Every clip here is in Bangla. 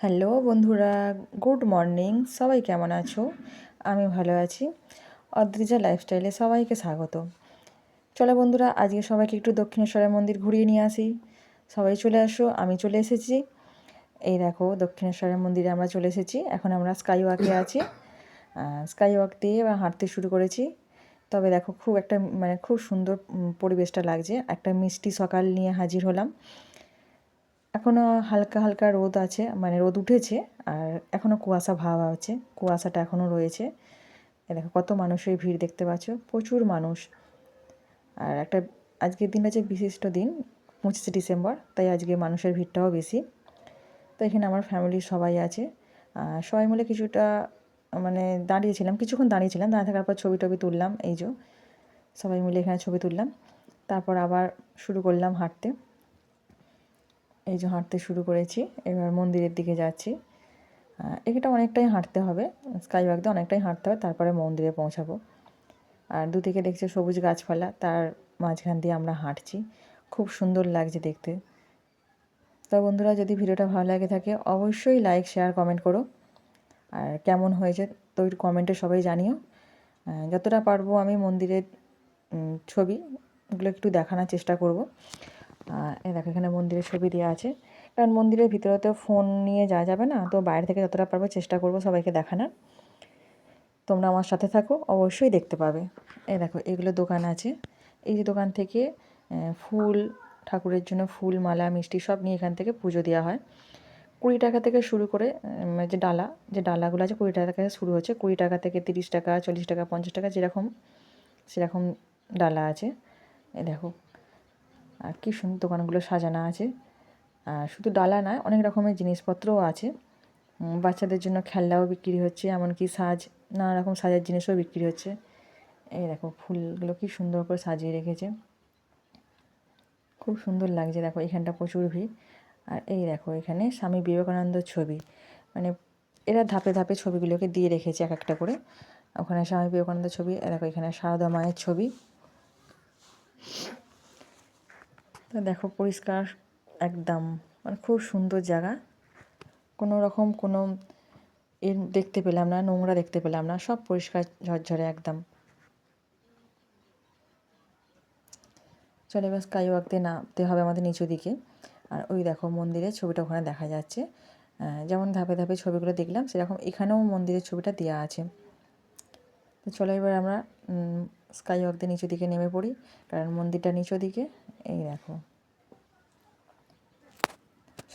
হ্যালো বন্ধুরা, গুড মর্নিং। সবাই কেমন আছো? আমি ভালো আছি। অদ্রিজা লাইফস্টাইলে সবাইকে স্বাগত। চলো বন্ধুরা, আজকে সবাইকে একটু দক্ষিণেশ্বরের মন্দির ঘুরিয়ে নিয়ে আসি। সবাই চলে আসো, আমি চলে এসেছি। এই দেখো, দক্ষিণেশ্বরের মন্দিরে আমরা চলে এসেছি। এখন আমরা স্কাই ওয়াকে আছি। স্কাই ওয়াক দিয়ে হাঁটতে শুরু করেছি। তবে দেখো, খুব একটা মানে খুব সুন্দর পরিবেশটা লাগছে। একটা মিষ্টি সকাল নিয়ে হাজির হলাম। এখনও হালকা হালকা রোদ আছে মানে রোদ উঠেছে, আর এখনও কুয়াশা ভাব আছে, কুয়াশাটা এখনও রয়েছে। দেখো কত মানুষের ভিড় দেখতে পাচ্ছ, প্রচুর মানুষ। আর একটা আজকের দিন আছে বিশিষ্ট দিন, পঁচিশে ডিসেম্বর, তাই আজকে মানুষের ভিড়টাও বেশি। তো এখানে আমার ফ্যামিলির সবাই আছে সবাই মিলে কিছুটা মানে দাঁড়িয়েছিলাম, কিছুক্ষণ দাঁড়িয়েছিলাম, দাঁড়িয়ে থাকার পর ছবি টবি তুললাম, এই যে, সবাই মিলে এখানে ছবি তুললাম। তারপর আবার শুরু করলাম হাঁটতে। এই যে হাঁটতে শুরু করেছি, এবার মন্দিরের দিকে যাচ্ছি। এটা অনেকটাই হাঁটতে হবে স্কাই ওয়াক দিয়ে অনেকটাই হাঁটতে হবে, তারপরে মন্দিরে পৌঁছাবো। আর দু দুদিকে দেখছে সবুজ গাছপালা, তার মাঝখান দিয়ে আমরা হাঁটছি। খুব সুন্দর লাগছে দেখতে। তো বন্ধুরা, যদি ভিডিওটা ভালো লাগে থাকে, অবশ্যই লাইক শেয়ার কমেন্ট করো। আর কেমন হয়েছে, তো কমেন্টে সবাই জানিও। যতটা পারব আমি মন্দিরের ছবিগুলো একটু দেখানোর চেষ্টা করব। এ দেখো, এখানে মন্দিরের ছবি দেওয়া আছে। কারণ মন্দিরের ভিতরে তো ফোন নিয়ে যাওয়া যাবে না, তো বাইরে থেকে যতটা পারব চেষ্টা করব সবাইকে দেখানোর। তোমরা আমার সাথে থাকো, অবশ্যই দেখতে পাবে। এই দেখো, এগুলো দোকান আছে। এই যে দোকান থেকে ফুল, ঠাকুরের জন্য ফুল, মালা, মিষ্টি সব নিয়ে এখান থেকে পুজো দেওয়া হয়। কুড়ি টাকা থেকে শুরু করে যে ডালা, যে ডালাগুলো আছে, কুড়ি টাকা থেকে শুরু হচ্ছে। কুড়ি টাকা থেকে তিরিশ টাকা, চল্লিশ টাকা, পঞ্চাশ টাকা যেরকম, সেরকম ডালা আছে। এ দেখো আর কী সুন্দর দোকানগুলো সাজানো আছে। আর শুধু ডালা নয়, অনেক রকমের জিনিসপত্রও আছে। বাচ্চাদের জন্য খেলনাও বিক্রি হচ্ছে, এমনকি সাজ, নানা রকম সাজার জিনিসও বিক্রি হচ্ছে। এই দেখো, ফুলগুলো কি সুন্দর করে সাজিয়ে রেখেছে। খুব সুন্দর লাগছে, দেখো, এখানটা প্রচুর ভিড়। আর এই দেখো, এখানে স্বামী বিবেকানন্দর ছবি। মানে এরা ধাপে ধাপে ছবিগুলোকে দিয়ে রেখেছে এক একটা করে। ওখানে স্বামী বিবেকানন্দের ছবি দেখো, এখানে সারদা মায়ের ছবি। তো দেখো পরিষ্কার একদম মানে খুব সুন্দর জায়গা। কোনো রকম কোনো এ দেখতে পেলাম না, নোংরা দেখতে পেলাম না, সব পরিষ্কার ঝরঝরে একদম। চলে এবার স্কাই ওয়াক দিয়ে নামতে হবে আমাদের নিচু দিকে। আর ওই দেখো মন্দিরের ছবিটা ওখানে দেখা যাচ্ছে। যেমন ধাপে ধাপে ছবিগুলো দেখলাম, সেরকম এখানেও মন্দিরের ছবিটা দেওয়া আছে। তো চলো এবার আমরা স্কাই ওয়াক দিয়ে নিচু দিকে নেমে পড়ি, কারণ মন্দিরটা নিচু দিকে। এই দেখো।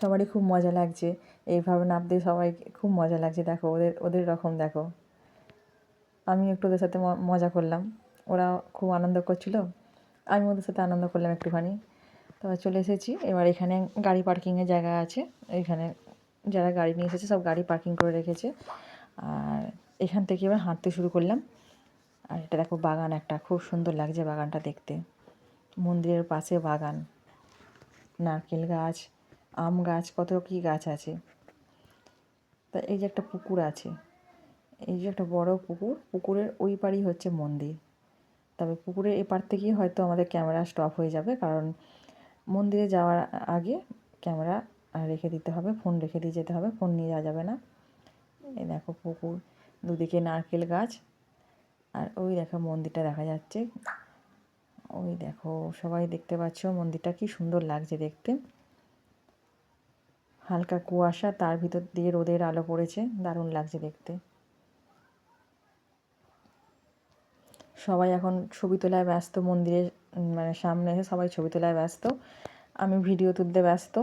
সবারই খুব মজা লাগছে। এইভাবে নামতে সবাই খুব মজা লাগছে। দেখো, ওদের ওদের রকম দেখো। আমি একটু ওদের সাথে মজা করলাম। ওরা খুব আনন্দ করছিল। আমি ওদের সাথে আনন্দ করলাম একটুখানি। তো চলে এসেছি। এবার এখানে গাড়ি পার্কিংয়ের জায়গা আছে। এখানে যারা গাড়ি নিয়ে এসেছে, সব গাড়ি পার্কিং করে রেখেছে। আর এখান থেকে এবার হাঁটতে শুরু করলাম। আর এটা দেখো বাগান একটা। খুব সুন্দর লাগছে বাগানটা দেখতে। মন্দিরের পাশে বাগান। নারকেল গাছ, আম গাছ, কত কী গাছ আছে। তা এই যে একটা পুকুর আছে। এই যে একটা বড় পুকুর, পুকুরের ওই পাড়ই হচ্ছে মন্দির। তবে পুকুরের এপার থেকেই হয়তো আমাদের ক্যামেরা স্টপ হয়ে যাবে, কারণ মন্দিরে যাওয়ার আগে ক্যামেরা রেখে দিতে হবে ফোন রেখে দিয়ে যেতে হবে ফোন নিয়ে যাওয়া যাবে না। এই দেখো পুকুর, দুদিকে নারকেল গাছ, আর ওই দেখো মন্দিরটা দেখা যাচ্ছে। ওই দেখো, সবাই দেখতে পাচ্ছ মন্দিরটা কি সুন্দর লাগছে দেখতে। হালকা কুয়াশা, তার ভিতর দিয়ে রোদের আলো পড়েছে, দারুণ লাগছে দেখতে। সবাই এখন ছবি তোলায় ব্যস্ত, মন্দিরের মানে সামনে এসে সবাই ছবি তোলায় ব্যস্ত। আমি ভিডিও তুলতে ব্যস্ত।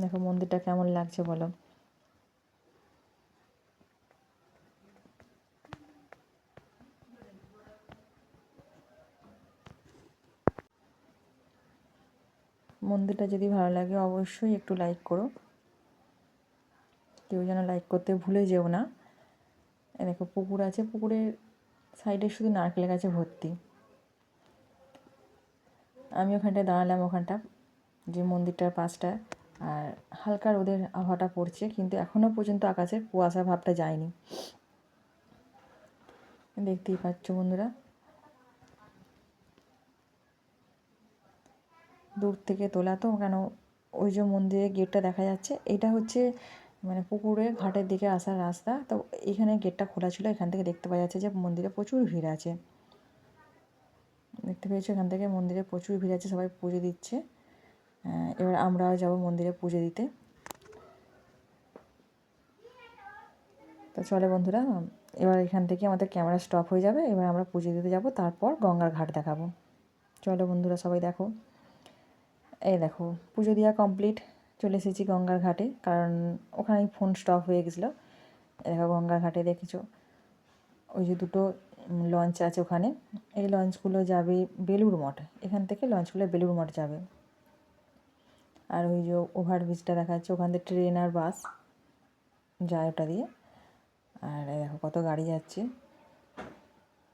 দেখো মন্দিরটা কেমন লাগছে বলো। মন্দিরটা যদি ভালো লাগে, অবশ্যই একটু লাইক করো। কেউ যেন লাইক করতে ভুলে যেও না। দেখো পুকুর আছে, পুকুরের সাইডে শুধু নারকেল গাছে ভর্তি। আমি ওখানটায় দাঁড়ালাম ওখানটা, যে মন্দিরটার পাশটা, আর হালকা রোদের আবহাওয়াটা পড়ছে, কিন্তু এখনও পর্যন্ত আকাশের কুয়াশা ভাবটা যায়নি। দেখতেই পাচ্ছ বন্ধুরা। দূর থেকে তোলা। তো কেন? ওই যে মন্দিরের গেটটা দেখা যাচ্ছে। এটা হচ্ছে মানে পুকুরে ঘাটের দিকে আসার রাস্তা। তো এখানে গেটটা খোলা ছিল। এখান থেকে দেখতে পাওয়া যাচ্ছে যে মন্দিরে প্রচুর ভিড় আছে। দেখতে পেয়েছ? এখান থেকে মন্দিরে প্রচুর ভিড় আছে। সবাই পুজো দিচ্ছে। এবার আমরাও যাব মন্দিরে পুজো দিতে। তো চলে বন্ধুরা, এবার এখান থেকে আমাদের ক্যামেরা স্টপ হয়ে যাবে। এবার আমরা পুজো দিতে যাব। তারপর গঙ্গার ঘাট দেখাবো। চলো বন্ধুরা, সবাই দেখো। এই দেখো, পুজো দেওয়া কমপ্লিট চলে এসেছি গঙ্গার ঘাটে, কারণ ওখানেই ফোন স্টপ হয়ে গেছিল। দেখো, গঙ্গার ঘাটে দেখেছ? ওই যে দুটো লঞ্চ আছে ওখানে। এই লঞ্চগুলো যাবে বেলুর মঠ। এখান থেকে লঞ্চগুলো বেলুর মঠ যাবে। আর ওই যে ওভারব্রিজটা দেখা যাচ্ছে, ওখান থেকে ট্রেন আর বাস যায় ওটা দিয়ে। আর দেখো, কত গাড়ি যাচ্ছে।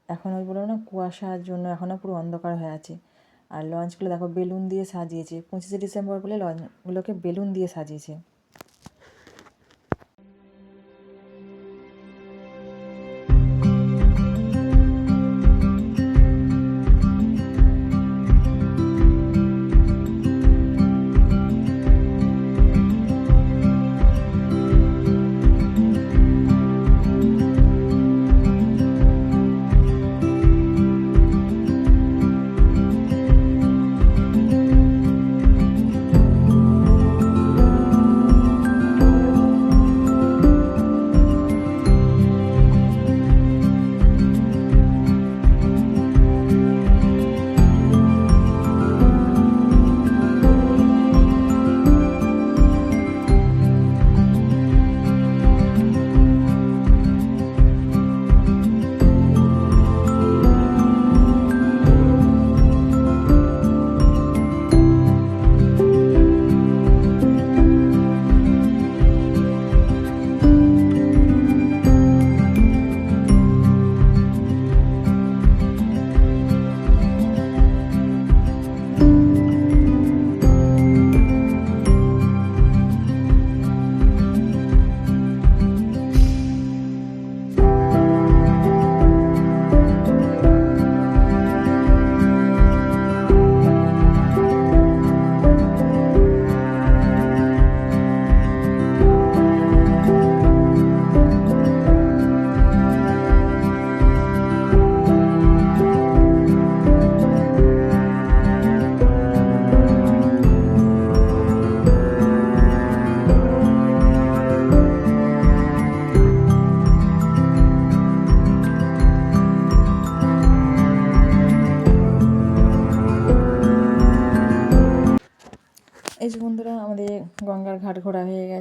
এখন ওই বলো না, কুয়াশার জন্য এখনও পুরো অন্ধকার হয়ে আছে। আর লঞ্চগুলো দেখো বেলুন দিয়ে সাজিয়েছে। পঁচিশে ডিসেম্বর বলে লঞ্চগুলোকে বেলুন দিয়ে সাজিয়েছে।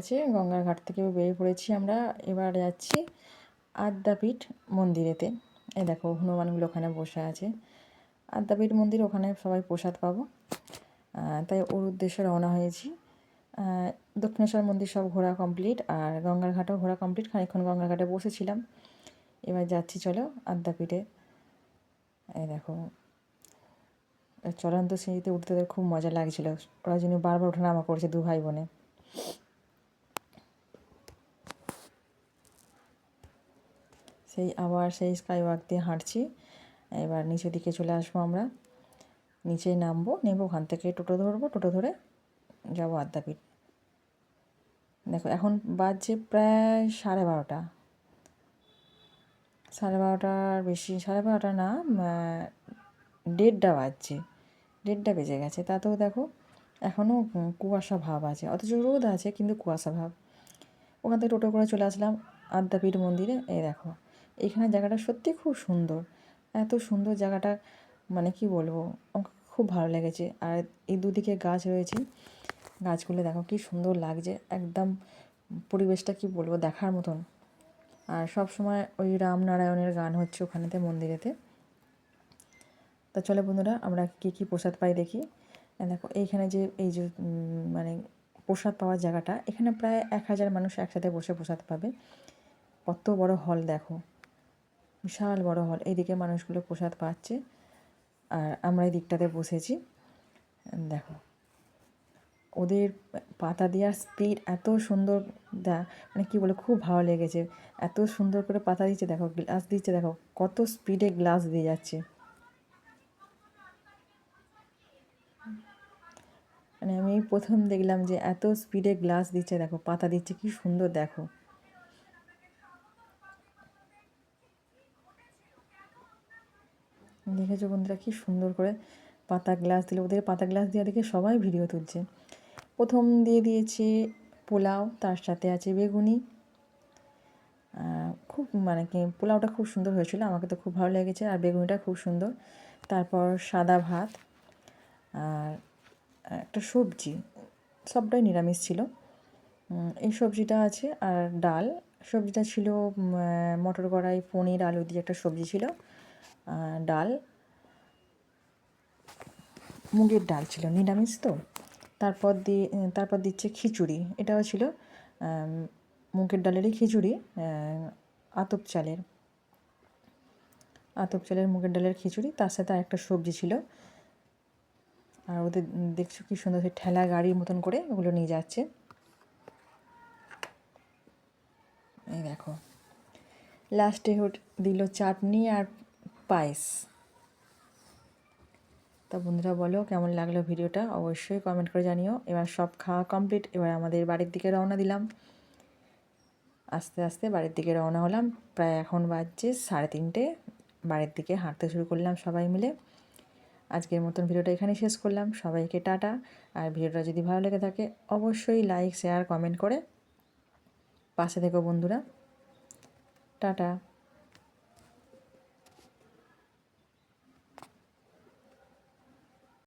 গেছে গঙ্গার ঘাট থেকে বেরিয়ে পড়েছি আমরা। এবার যাচ্ছি আদ্যাপীঠ মন্দিরেতে। এ দেখো, হনুমানগুলো ওখানে বসে আছে। আদ্যাপীঠ মন্দির, ওখানে সবাই প্রসাদ পাবো। তাই ওর উদ্দেশ্যে রওনা হয়েছি। দক্ষিণেশ্বর মন্দির সব ঘোরা কমপ্লিট, আর গঙ্গার ঘাটও ঘোরা কমপ্লিট। খানিক্ষণ গঙ্গার ঘাটে বসেছিলাম। এবার যাচ্ছি, চলো আদ্যাপীঠে। এই দেখো, চলন্ত সিঁড়িতে উঠতে খুব মজা লাগছিল। ওরা জন্য বারবার ওঠানামা করছে দু ভাই বোনে। সেই আবার সেই স্কাই ওয়াক দিয়ে হাঁটছি। এবার নিচের দিকে চলে আসব আমরা। নিচে নামবো, নেব ওখান থেকে টোটো ধরবো, টোটো ধরে যাব আদ্যাপীঠ। দেখো এখন বাজছে প্রায় সাড়ে বারোটা। সাড়ে বারোটার বেশি, সাড়ে বারোটা না দেড়টা বাজছে। দেড়টা বেজে গেছে। তাতেও দেখো এখনও কুয়াশা ভাব আছে। অথচ রোদ আছে, কিন্তু কুয়াশা ভাব। ওখান থেকে টোটো করে চলে আসলাম আদ্যাপীঠ মন্দিরে। এই দেখো এখানে জায়গাটা সত্যি খুব সুন্দর। এত সুন্দর জায়গাটা মানে কি বলব, আমাকে খুব ভালো লেগেছে। আর এই দুদিকে গাছ রয়েছে। গাছগুলো দেখো কি সুন্দর লাগছে। একদম পরিবেশটা কি বলব, দেখার মতন। আর সব সময় ওই রামনারায়ণের গান হচ্ছে ওখানেতে, মন্দিরেতে। তা চলে বন্ধুরা, আমরা কী কী প্রসাদ পাই দেখি। দেখো, এইখানে যে, এই যে মানে প্রসাদ পাওয়ার জায়গাটা, এখানে প্রায় এক হাজার মানুষ একসাথে বসে প্রসাদ পাবে। কত বড় হল দেখো। বিশাল বড় হল। এইদিকে মানুষগুলো প্রসাদ পাচ্ছে। আর আমরা এই দিকটাতে বসেছি। দেখো। ওদের পাতা দেওয়ার স্পিড এত সুন্দর দা মানে কী বলে, খুব ভালো লেগেছে। এত সুন্দর করে পাতা দিচ্ছে, দেখো গ্লাস দিচ্ছে, দেখো, কত স্পিডে গ্লাস দিয়ে যাচ্ছে। মানে আমি প্রথম দেখলাম যে এত স্পিডে গ্লাস দিচ্ছে, দেখো, পাতা দিচ্ছে, কি সুন্দর, দেখো। দেখেছ বন্ধুরা কি সুন্দর করে পাতা গ্লাস দিল। ওদের পাতা গ্লাস দেওয়া দেখে সবাই ভিডিও তুলছে। প্রথম দিয়ে দিয়েছে পোলাও, তার সাথে আছে বেগুনি। খুব মানে কি, পোলাওটা খুব সুন্দর হয়েছিল, আমাকে তো খুব ভালো লেগেছে, আর বেগুনিটা খুব সুন্দর। তারপর সাদা ভাত আর একটা সবজি, সবটাই নিরামিষ ছিল। এই সবজিটা আছে আর ডাল। সবজিটা ছিল মটর কড়াই, পনির, আলু দিয়ে একটা সবজি ছিল। ডাল। মুগের ডাল ছিল, নিরামিষ তো? তারপর দিয়ে তারপর দিচ্ছে খিচুড়ি। এটাও ছিল মুগের ডালেরই খিচুড়ি আতপ চালের। আতপ চালের মুগের ডালের খিচুড়ি, তার সাথে আরেকটা সবজি ছিল। আর ওদের দেখছ কি সুন্দর সে ঠেলা গাড়ির মতন করে ওগুলো নিয়ে যাচ্ছে। এই দেখো, লাস্টে হোট দিল চাটনি আর পায়েস। তা বন্ধুরা বলো, কেমন লাগল ভিডিওটা? অবশ্যই কমেন্ট করে জানিও। এবার সব খাওয়া কমপ্লিট এবার আমাদের বাড়ির দিকে রওনা দিলাম। আস্তে আস্তে বাড়ির দিকে রওনা হলাম। প্রায় এখন বাজছে সাড়ে তিনটে। বাড়ির দিকে হাঁটতে শুরু করলাম সবাই মিলে। আজকের মতন ভিডিওটা এখানে শেষ করলাম। সবাইকে টাটা। আর ভিডিওটা যদি ভালো লেগে থাকে, অবশ্যই লাইক শেয়ার কমেন্ট করে পাশে থেকো বন্ধুরা। টাটা।